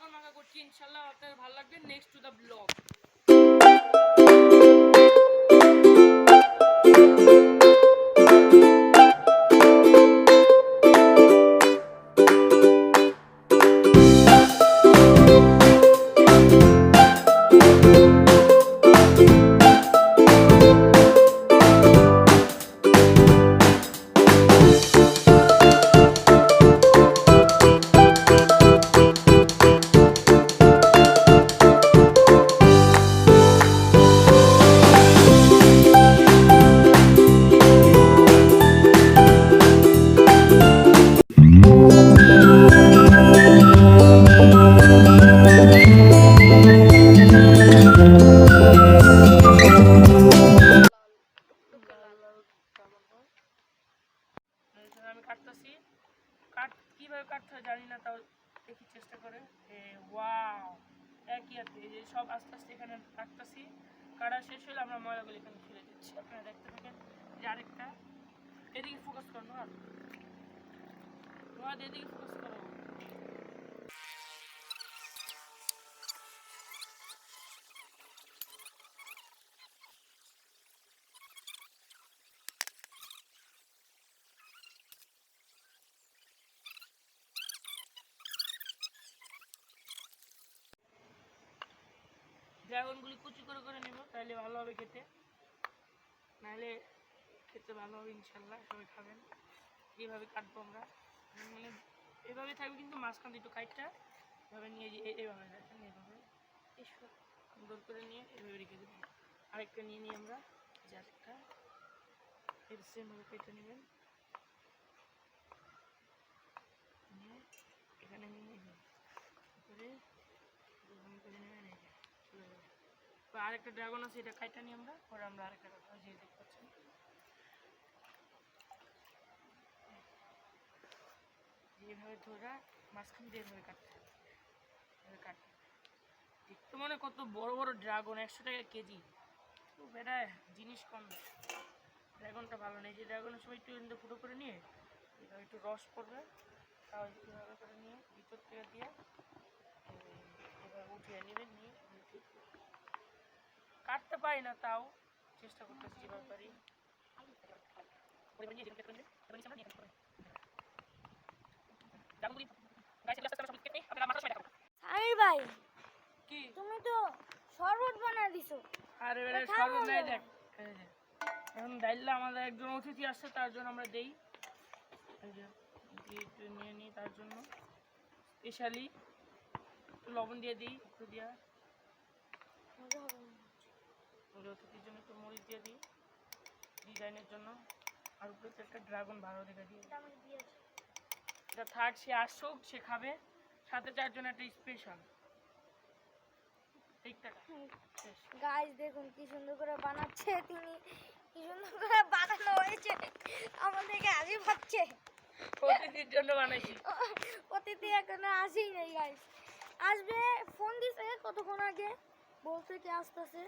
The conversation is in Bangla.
ড্রাগন মাখা করছি ইনশাল্লাহ আপনাদের ভালো লাগবে নেক্সট টু দ্য ব্লগ জানি না, তাও দেখি চেষ্টা করে। ওয়াও, একই আছে এই যে সব আস্তে আস্তে এখানে কাটতেছি কাটা শেষ হলে আমরা ময়লাগুলো এখানে ফেলে দিচ্ছি। আপনারা দেখতে থাকেন যে আরেকটা। এদিকে ফোকাস করো না তোমার এদিকে ফোকাস করো। ড্রাগনগুলি কুচি করে করে নেব তাহলে ভালো হবে খেতে। নাহলে খেতে ভালো হবে, ইনশাল্লাহ, সবাই খাবেন। এইভাবে কাটবো আমরা। মানে এভাবে থাকবে কিন্তু মাঝখান একটু কাইটটা। এভাবে নিয়ে এভাবে দেখেন এভাবে। সুন্দর করে নিয়ে এভাবে রেখে দেবো। আরেকটা নিয়ে নিই আমরা যে আরেকটা এর সেমভাবে কেটে নেবেন নিয়ে এখানে নিয়ে নেবেন করে এরকম করে নেবেন এই যে চলে যাবে তো আরেকটা ড্রাগন আছে, এটা কাইটা নিই আমরা, পরে আমরা আরেকটা যে দেখতে পাচ্ছেন। যেভাবে ধরা মাঝখান দিয়ে এভাবে কাটতে কাটতে দেখতে মনে কত বড় বড় ড্রাগন একশো টাকা কেজি। তো বেটা, জিনিস কম ড্রাগনটা ভালো নেই যে ড্রাগনের সময় একটু কিন্তু ফুটো করে নিয়ে, এভাবে একটু রস পড়বে, তাও এভাবে করে নিয়ে ভিতর থেকে দিয়ে, এভাবে উঠিয়ে নেবেন, নিয়ে কাটতে পারি না তাও। চেষ্টা করতেছি যেভাবে পারি ভাই কি? তুমি তো শরবত দিছো। আর দেখ। এখন আমাদের একজন অতিথি আসছে তার জন্য আমরা দেই। দিয়ে একটু নিয়ে নিই তার জন্য। স্পেশালি লবণ দিয়ে দিই একটু দিয়া। অতিথির জন্য একটু মরিচ দিয়ে দিই ডিজাইনের জন্য। আর উপরে তো একটা ড্রাগন ভালো দেখে দিই। এটা থাক সে আসুক সে খাবে। সাথে চারজন একটা স্পেশাল গাইস দেখুন কি সুন্দর করে বানাচ্ছে তিনি। কি সুন্দর করে বানানো হয়েছে। আমাদেরকে হাসি পাচ্ছে। অতিথির জন্য বানাইছি। অতিথি এখনও আসেই নেই গাইস আসবে ফোন দিছে কতক্ষণ আগে? বলছে কি আসতেছে।